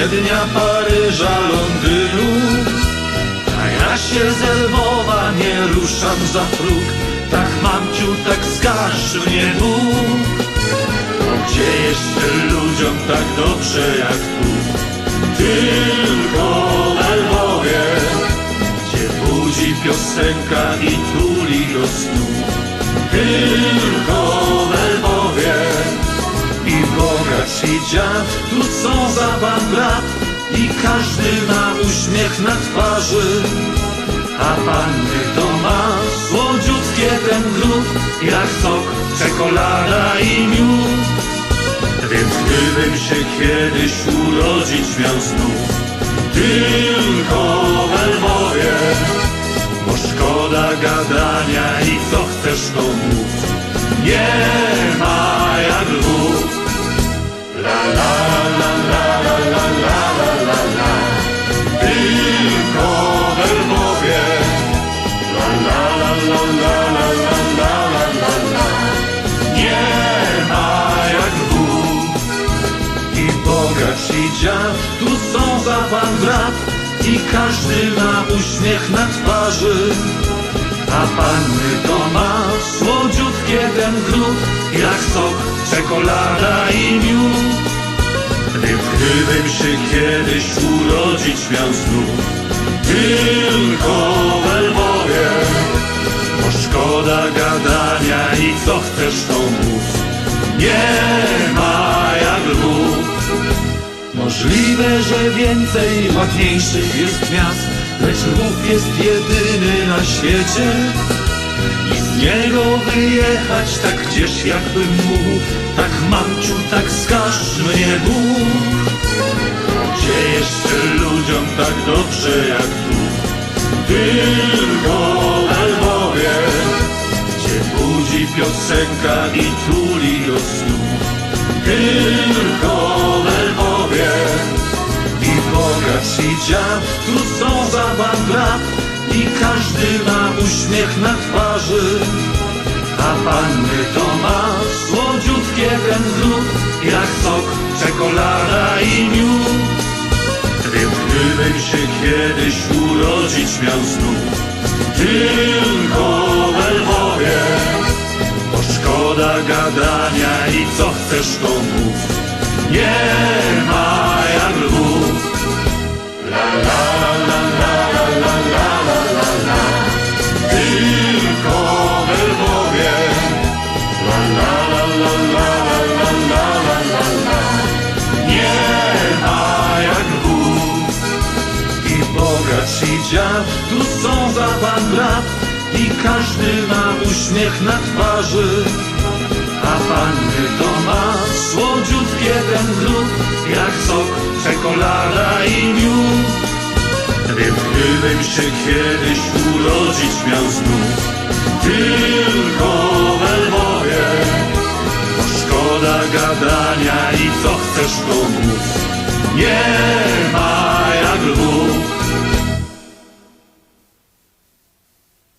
Wiednia, Paryża, Londynu. A ja się z Lwowa nie ruszam za próg, tak mamciu, tak skarż mnie Bóg. Gdzie jeszcze ludziom tak dobrze jak tu? Tylko w Lwowie, gdzie budzi piosenka i tuli do snu. Tylko w Lwowie i bogacz i dziad, tu za pan i każdy ma uśmiech na twarzy. A panny to ma słodziutkie ten gród, jak sok, czekolada i miód. Więc gdybym się kiedyś urodzić miał znów, tylko w Lwowie, bo szkoda gadania i co chcesz to mów, nie pan brat i każdy ma uśmiech na twarzy. A panny to ma słodziutkie ten gród, jak sok, czekolada i miód. Więc gdybym się kiedyś urodzić miał znów, tylko w Lwowie, bo szkoda gadania i co chcesz to mów, nie ma jak Lwów. Możliwe, że więcej ładniejszych jest miast, lecz Lwów jest jedyny na świecie. I z niego wyjechać tak gdzieś jakbym mógł, tak mamciu, tak skarż mnie Bóg. Gdzie jeszcze ludziom tak dobrze jak tu? Tylko w Lwowie, gdzie budzi piosenka i tuli do snu. Tylko i każdy ma uśmiech na twarzy. A panny to ma słodziutkie ten jak sok, czekolada i miód. Więc gdybym się kiedyś urodzić miał znów, tylko w Lwowie, bo szkoda gadania i co chcesz to mów, nie ma jak Lwów. La la i dziad, tu są za pan brat i każdy ma uśmiech na twarzy. A panny to ma słodziutkie ten gród, jak sok, czekolada i miód. Więc gdybym się kiedyś urodzić miał znów, tylko w Lwowie, bo szkoda gadania i co chcesz to mów, nie.